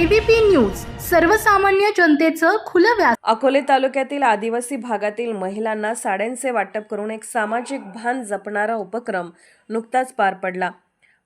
ABP news सर्वसामान्य जनतेचं खुलं व्यास अकोले तालुक्यातील आदिवासी भागातील महिलांना साड्यांचे वाटप करून एक सामाजिक भान जपणारा उपक्रम नुकताच पार पडला.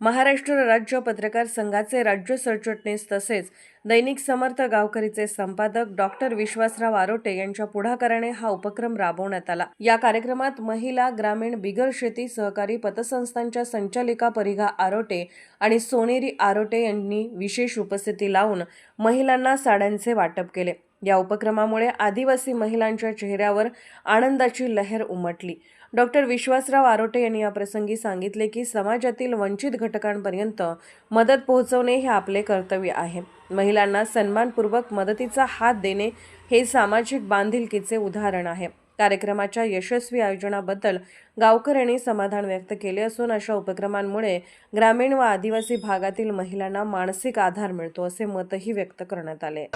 महाराष्ट्र राज्य पत्रकार संघाचे राज्य सरचिटणीस तसेच दैनिक समर्थ गावकरीचे संपादक डॉक्टर विश्वासराव आरोटे यांच्या पुढाकाराने हा उपक्रम राबवण्यात आला. या कार्यक्रमात महिला ग्रामीण बिगर शेती सहकारी पतसंस्थांच्या संचालिका परिघा आरोटे आणि सोनेरी आरोटे यांनी विशेष उपस्थिती लावून महिलांना साड्यांचे वाटप केले. या उपक्रमामुळे आदिवासी महिलांच्या चेहऱ्यावर आनंदाची लहर उमटली. डॉक्टर विश्वासराव आरोटे यांनी याप्रसंगी सांगितले की समाजातील वंचित घटकांपर्यंत मदत पोहोचवणे हे आपले कर्तव्य आहे. महिलांना सन्मानपूर्वक मदतीचा हात देणे हे सामाजिक बांधिलकीचे उदाहरण आहे. कार्यक्रमाच्या यशस्वी आयोजनाबद्दल गावकऱ्यांनी समाधान व्यक्त केले असून अशा उपक्रमांमुळे ग्रामीण व आदिवासी भागातील महिलांना मानसिक आधार मिळतो असे मतही व्यक्त करण्यात आले.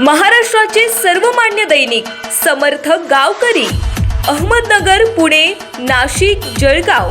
महाराष्ट्राचे सर्वमान्य दैनिक समर्थ गावकरी अहमदनगर पुणे नाशिक जळगाव.